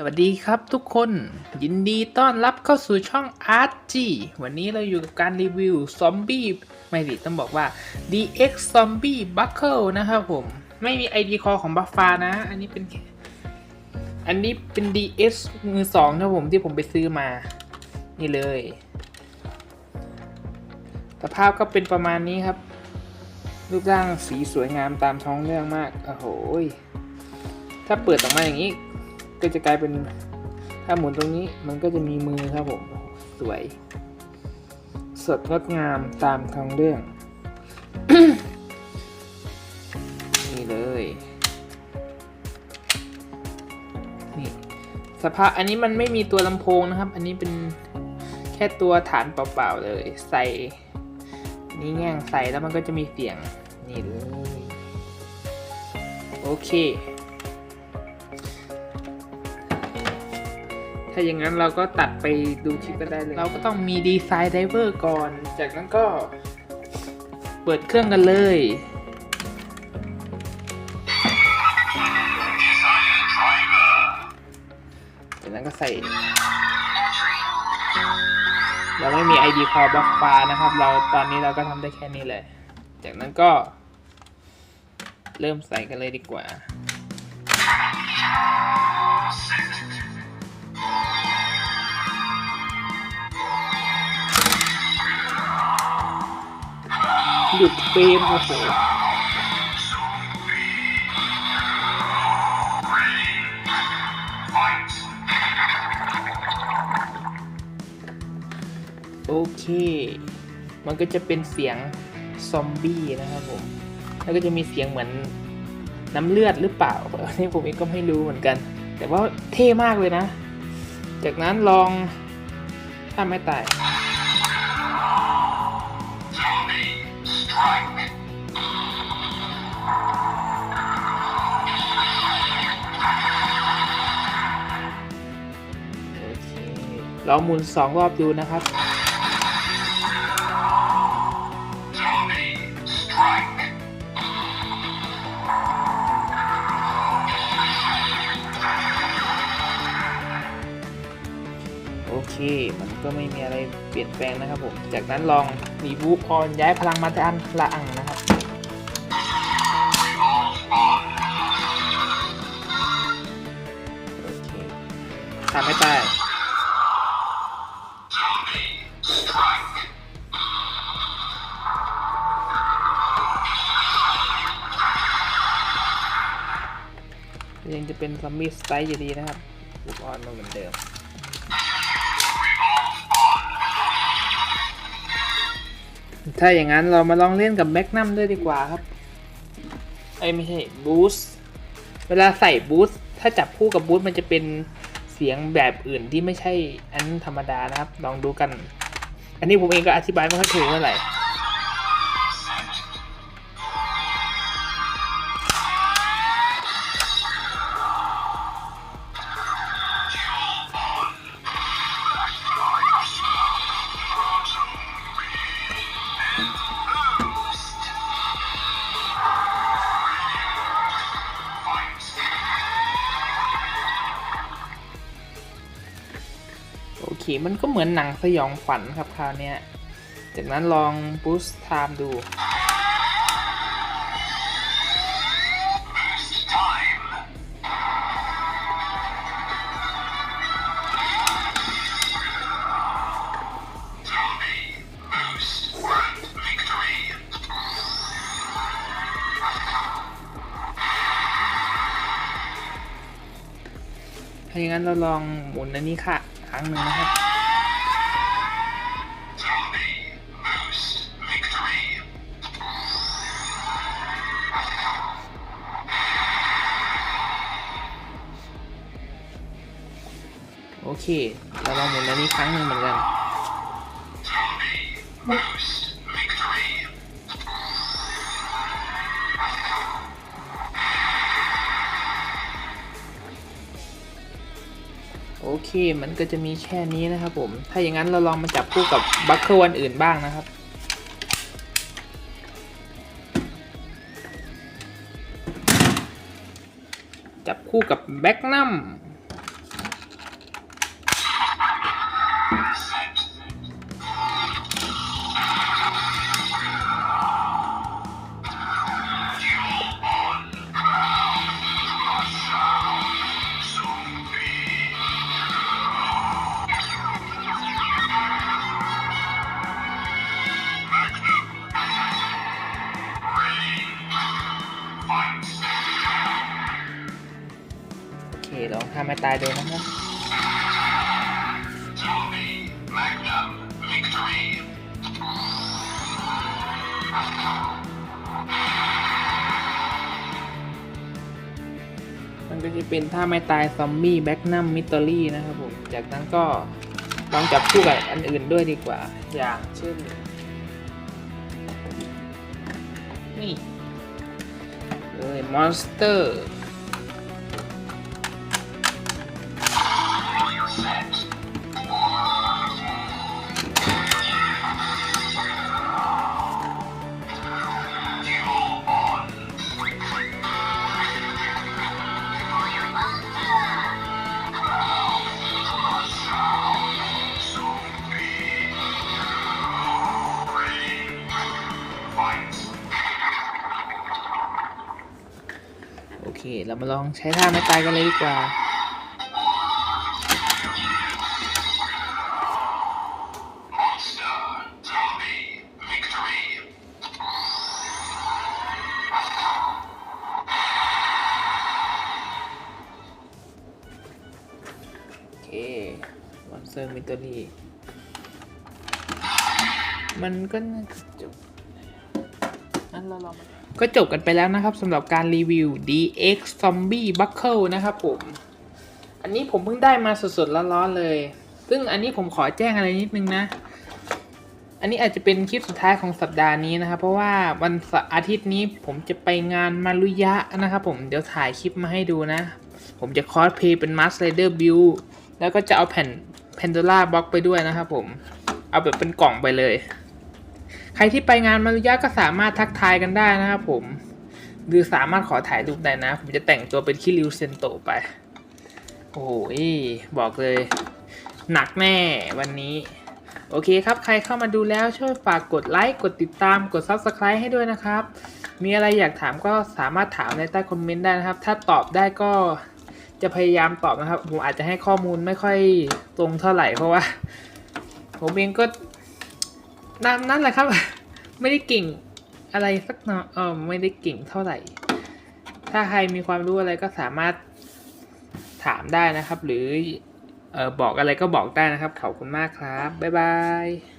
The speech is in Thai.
สวัสดีครับทุกคน ยินดีต้อนรับเข้าสู่ช่อง Art G วันนี้เราอยู่กับการรีวิวซอมบี้ไม่ดิต้องบอกว่า DX Zombie Buckle นะครับผม ไม่มี ID call ของบัฟฟานะ อันนี้เป็น อันนี้เป็น DS มือสองนะผมที่ผมไปซื้อมา นี่เลย สภาพก็เป็นประมาณนี้ครับ รูปร่างสีสวยงามตามท้องเรื่องมาก โอ้โหถ้าเปิดออกมาอย่างนี้ ก็จะกลายเป็นถ้าหมุนตรงนี้มันก็จะมีมือครับผมสวย สดงดงามตามท้องเรื่อง นี่เลยนี่สภาพอันนี้มันไม่มีตัวลำโพงนะครับ อันนี้เป็นแค่ตัวฐานเปล่าๆเลย ใส่นี่แง่งใส่แล้วมันก็จะมีเสียงนี่เลยโอเค ถ้าอย่างนั้นเราก็ตัดไปดูคลิปกันได้เลย เราก็ต้องมีดีไซน์ไดเวอร์ก่อน จากนั้นก็ เปิดเครื่องกันเลยจากนั้นก็ใส่ เราไม่มี ID call บัฟฟ้านะครับ เราตอนนี้เราก็ทำได้แค่นี้เลย จากนั้นก็ เริ่มใส่กันเลยดีกว่า หยุดเฟรมโอ้โหโอเค มันก็จะเป็นเสียงซอมบี้นะครับผม แล้วก็จะมีเสียงเหมือนน้ำเลือดหรือเปล่าอันนี้ผมเองก็ไม่รู้เหมือนกัน แต่ว่าเท่มากเลยนะ จากนั้นลองถ้าไม่ตาย เคลองหมุนสองรอบดูนะครับ โอเค มันก็ไม่มีอะไรเปลี่ยนแปลงนะครับผม จากนั้นลองรีบูฟออนย้ายพลังมาด้านละอังนะครับโอเคทำไม่ได้ยังจะเป็นซอมบี้สไตล์อยู่ดีนะครับบุกออนมาเหมือนเดิม ถ้าอย่างนั้นเรามาลองเล่นกับแมกนัมด้วยดีกว่าครับ ไอ้ไม่ใช่บูสเวลาใส่บูสถ้าจับคู่กับบูสมันจะเป็นเสียงแบบอื่นที่ไม่ใช่อันธรรมดานะครับ ลองดูกัน อันนี้ผมเองก็อธิบายไม่ค่อยถูกเท่าไหร่ มันก็เหมือนหนังสยองขวัญครับคราวนี้จากนั้นลองบูสต์ไทม์ดู ถ้าอย่างนั้นเราลองหมุนอันนี้ค่ะ ครั้งหนึ่งนะครับ เคเราลองหมุนอันนี้ครั้งหนึ่งเหมือนกัน โอเค มันก็จะมีแค่นี้นะครับผม ถ้าอย่างนั้นเราลองมาจับคู่กับบัคเคิลอันอื่นบ้างนะครับจับคู่กับแบ็กนัม ไม่ตายเดูนะครับมันก็จะเป็นท่าไม่ตายซอมบี้แบ็กนัมมิตเตอรี่นะครับผม จากนั้นก็ลองจับคู่กับอันอื่นด้วยดีกว่า อย่างเช่น นี่เลยมอนสเตอร์ เคเรามาลองใช้ท่าไม่ตายกันเลยดีกว่า อนสเตอร์มิตอรี่มันก็จบงั้นเราลองก็จบกันไปแล้วนะครับสำหรับการรีวิว DX Zombie Buckle นะครับผม อันนี้ผมเพิ่งได้มาสดๆร้อนๆเลย ซึ่งอันนี้ผมขอแจ้งอะไรนิดนึงนะ อันนี้อาจจะเป็นคลิปสุดท้ายของสัปดาห์นี้นะครับ เพราะว่าวันอาทิตย์นี้ผมจะไปงานมารุยะนะครับผมเดี๋ยวถ่ายคลิปมาให้ดูนะ ผมจะคอสเพย์เป็นมาสไรเดอร์บิวแล้วก็จะเอาแผ่น แพนโดล่าบล็อกไปด้วยนะครับผม เอาแบบเป็นกล่องไปเลย ใครที่ไปงานมารุยะก็สามารถทักทายกันได้นะครับผม หรือสามารถขอถ่ายรูปได้นะ ผมจะแต่งตัวเป็นคิริวเซนโตะไป โอ้โหบอกเลย หนักแน่วันนี้ โอเคครับ ใครเข้ามาดูแล้วช่วยฝากกดไลค์ กดติดตาม กด Subscribe ให้ด้วยนะครับ มีอะไรอยากถามก็สามารถถามในใต้คอมเมนต์ได้นะครับ ถ้าตอบได้ก็ จะพยายามตอบนะครับ ผมอาจจะให้ข้อมูลไม่ค่อยตรงเท่าไหร่เพราะว่า ผมเองก็นั่นนั่นแหละครับ ไม่ได้เก่งอะไรสักหน่อยเออไม่ได้เก่งเท่าไหร่ ถ้าใครมีความรู้อะไรก็สามารถถามได้นะครับ หรือเออบอกอะไรก็บอกได้นะครับขอบคุณมากครับบ๊ายบาย